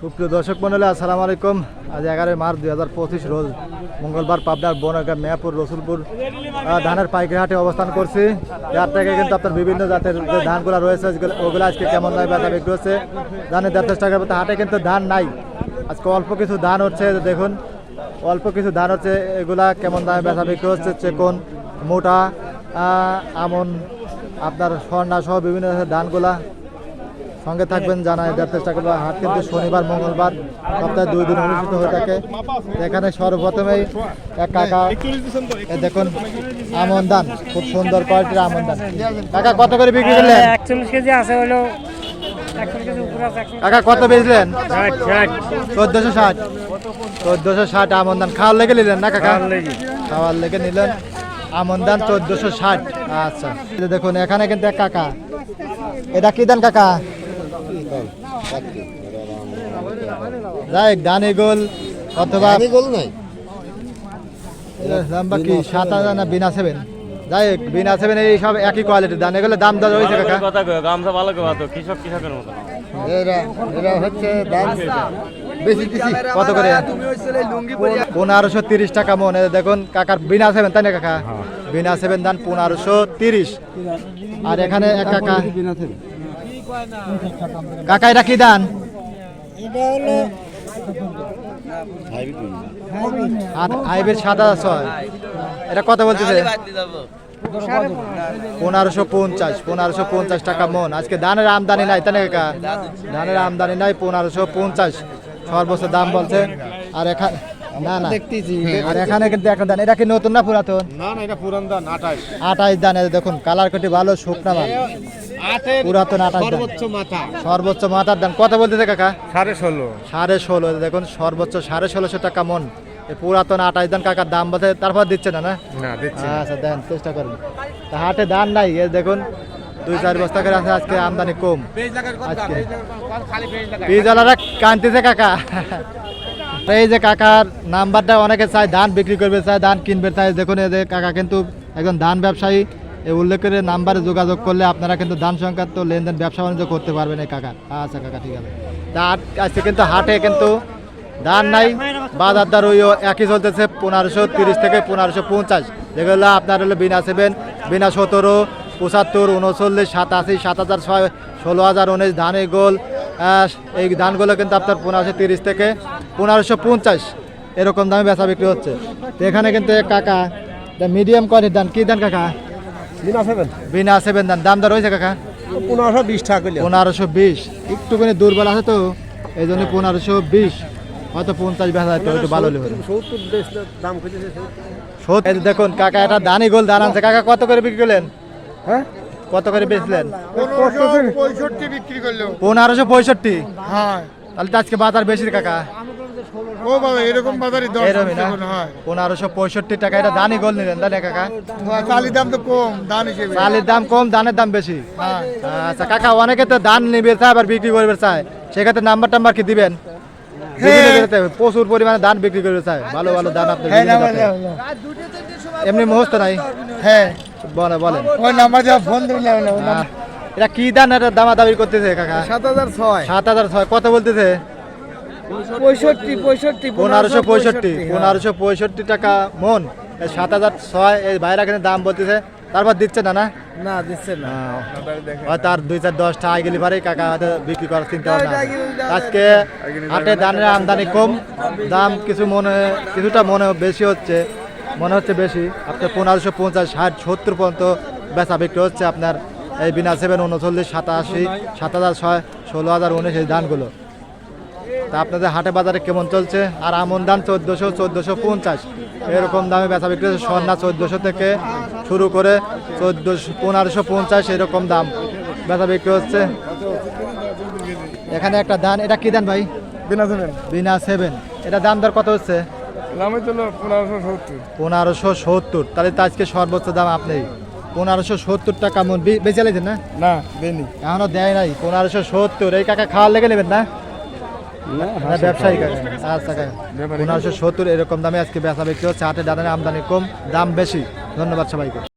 সুপ্রিয় দর্শক মন্ডলী, আসসালামু আলাইকুম। আজ এগারোই মার্চ দুই হাজার পঁচিশ রোজ মঙ্গলবার পাবনার বনগা মেয়াপুর রসুলপুর ধানের পাইকারি হাটে অবস্থান করছি। যার থেকে কিন্তু আপনার বিভিন্ন জাতের যে ধানগুলো রয়েছে ওগুলো আজকে কেমন দামে বেচা বিক্রি হচ্ছে ধানের দেড় টাকার মতো হাটে কিন্তু ধান নাই। আজকে অল্প কিছু ধান হচ্ছে, দেখুন, অল্প কিছু ধান হচ্ছে, এগুলা কেমন দামে বেচা বিক্রি হচ্ছে, চেকন, মোটা আমন, আপনার স্বর্ণা বিভিন্ন ধানগুলা। সঙ্গে থাকবেন জানাই দেড় চেষ্টা করব। হাট কিন্তু শনিবার মঙ্গলবার সপ্তাহে দুই দিন অনুষ্ঠিত হয়ে থাকে। এখানে সর্বপ্রথমেই এক কাকা দেখুন আমন ধান খুব সুন্দর কোয়ালিটির আমন ধান। কাকা কত করে বিক্রি করলেন? একচল্লিশ কেজি আছে হলো কাকা কত বেচলেন? ষাট ষাট। চোদ্দশো ষাট। চোদ্দশো ষাট আমন ধান। খাওয়ার লেগে নিলেন না কাকা? খাওয়ার লেগে। নিলেন। আমন চোদ্দশো ষাট। আচ্ছা। দেখুন এখানে কিন্তু এক কাকা। এটা কি দেন কাকা? যাই ধান এগোল অথবা গোল নাই। লম্বা কি সাত হাজার না বিনা সেভেন যাই হোক বিনা সেভেন এই সব একই কোয়ালিটির এগুলো দাম দর হয়েছে কাকা। কথা গামছা ভালো কয় কৃষক কৃষকের মতো। এরা এরা হচ্ছে দাম বেশি কিছু। কত করে? পনেরোশো তিরিশ টাকা মনে। দেখুন কাকার বিনা সেভেন তাই না কাকা? বিনা সেভেন ধান পনেরোশো তিরিশ। আর এখানে এক কাকা কাকা এটা কি ধান আর হাইব্রিড সাদা ছয়। এটা কত বলতেছে? পনেরোশো পঞ্চাশ পনেরোশো পঞ্চাশ টাকা মন। আজকে ধানের আমদানি নাই তাই কাকা? ধানের আমদানি নাই পনেরোশো পঞ্চাশ। সর্বোচ্চ দাম বলছে। আর এখানে না না। আর এখানে কিন্তু একটা ধান এটা কি নতুন না পুরাতন? না না এটা পুরান দান ধান দেখুন কালার কটি ভালো শুকনা মাল। পুরাতন আঠাশ সর্বোচ্চ মাথা। সর্বোচ্চ মাথার দাম। কত বলতেছে কাকা? সাড়ে ষোলো। সাড়ে ষোলো। দেখুন সর্বোচ্চ সাড়ে ষোলোশো টাকা মন। পুরাতন আঠাশ ধান কাকার দাম বলছে তারপর দিচ্ছে না না? আচ্ছা দেন চেষ্টা করেন। তা হাটে ধান নাই। এ দেখুন দুই চার বস্তা করে আছে আজকে আমদানি কম। আজকে। পিজালারা কানতেছে কাকা। এই যে কাকার নাম্বারটা অনেকে চায় ধান বিক্রি করবে চায় ধান কিনবে চায় দেখুন এই যে কাকা কিন্তু একজন ধান ব্যবসায়ী। উল্লেখ করে নাম্বারে যোগাযোগ করলে আপনারা কিন্তু ধান সংক্রান্ত লেনদেন, ব্যবসা বাণিজ্য করতে পারবেন এই কাকা। আচ্ছা কাকা, ঠিক আছে। তা আজকে কিন্তু হাটে কিন্তু ধান নাই, বাজার দর ওই একই চলতেছে, পনেরোশো তিরিশ থেকে পনেরোশো পঞ্চাশ। যেগুলো আপনার হলো বিনা সেভেন, বিনা সতেরো, পঁচাত্তর, উনচল্লিশ, সাতাশি, সাত হাজার ছয়, ষোলো হাজার উনিশ ধানের গোল এই ধানগুলো কিন্তু আপনার পনেরোশো তিরিশ থেকে পনেরোশো পঞ্চাশ এরকম দামে বেচা বিক্রি হচ্ছে। তো এখানে কিন্তু কাকা মিডিয়াম কোয়ালিটির ধান। কী ধান কাকা? দিন আসবেন বিনা সেভেন ধান দাম দর হয়েছে কাকা? পনেরোশো বিশ টাকা করলে পনেরোশো বিশ। একটুখানি দুর্বল আছে তো এই জন্য পনেরোশো বিশ। হয়তো পঞ্চাশ বেচা যায় একটু ভালো হলে দাম সত্যি দেখুন কাকা এটা দানি গোল দান আনছে। কাকা কত করে বিক্রি করলেন? হ্যাঁ? কত করে বেচলেন? পঁয়ষট্টি বিক্রি করল। পনেরোশো পঁয়ষট্টি? হ্যাঁ। তাহলে তো আজকে বাজার বেশি কাকা। ও বাবা এরকম বাজারে দশ না? পনেরোশো পঁয়ষট্টি টাকা এটা দানি গোল নিলেন কাকা? চালির দাম তো কম দান হিসেবে। চালের দাম কম ধানের দাম বেশি। হ্যাঁ। আচ্ছা কাকা অনেকে তো ধান নিবে চায় আবার বিক্রি করবে চায়। সেক্ষেত্রে নাম্বার টাম্বার কি দিবেন? প্রচুর পরিমাণে ধান বিক্রি করবে চায়। ভালো ভালো ধান আপনি এমনি মুহূর্ত নাই? হ্যাঁ। বলে বলেন। ওই নাম্বার যা ফোন দিলে এটা কি দান এটা দামা দাবি করতেছে কাকা? সাত হাজার ছয়। সাত হাজার ছয় কত বলতেছে? পঁয়ষট্টি পঁয়ষট্টি পনেরোশো পঁয়ষট্টি পনেরোশো পঁয়ষট্টি টাকা মন। সাত হাজার ছয় এই বাইরে এখানে দাম বলতেছে। তারপর দিচ্ছে না না? না দিচ্ছে না। আর দুই চার দশটা আই গেলি পারে কাকা হয়তো বিক্রি করার চিন্তা ভাবনা আজকে হাটে ধানের আমদানি কম দাম কিছু মনে কিছুটা মনে বেশি হচ্ছে মনে হচ্ছে বেশি। আপনার পনেরোশো পঞ্চাশ ষাট সত্তর পর্যন্ত বেচা বিক্রি হচ্ছে আপনার এই বিনা সেভেন উনচল্লিশ সাতাশি সাত হাজার ছয় ষোলো হাজার উনিশ এই ধানগুলো তা আপনাদের হাটে বাজারে কেমন চলছে? আর আমন দাম চোদ্দোশো চোদ্দোশো পঞ্চাশ। এরকম দামে বেচা বিক্রি হচ্ছে সন্না চোদ্দোশো থেকে শুরু করে চোদ্দোশো পনেরোশো পঞ্চাশ এরকম দাম বেচা বিক্রি হচ্ছে। এখানে একটা ধান এটা কি ধান ভাই? বিনা দেবেন বিনা সেভেন। এটা দাম দর কত হচ্ছে? পনেরোশো সত্তর। তাহলে তো আজকে সর্বোচ্চ দাম আপনি। পনেরোশো সত্তর টাকা মন বেচে লাইছেন না? না দেনি এখনও দেয় নাই। পনেরোশো সত্তর। এই কাকা খাওয়ার লেগে নেবেন না, ব্যবসায়ী আচ্ছা কাকা পনেরোশো সত্তর এরকম দামে আজকে বেচা বিক্রি হচ্ছে। হাটে দাদানে আমদানি কম দাম বেশি। ধন্যবাদ সবাইকে।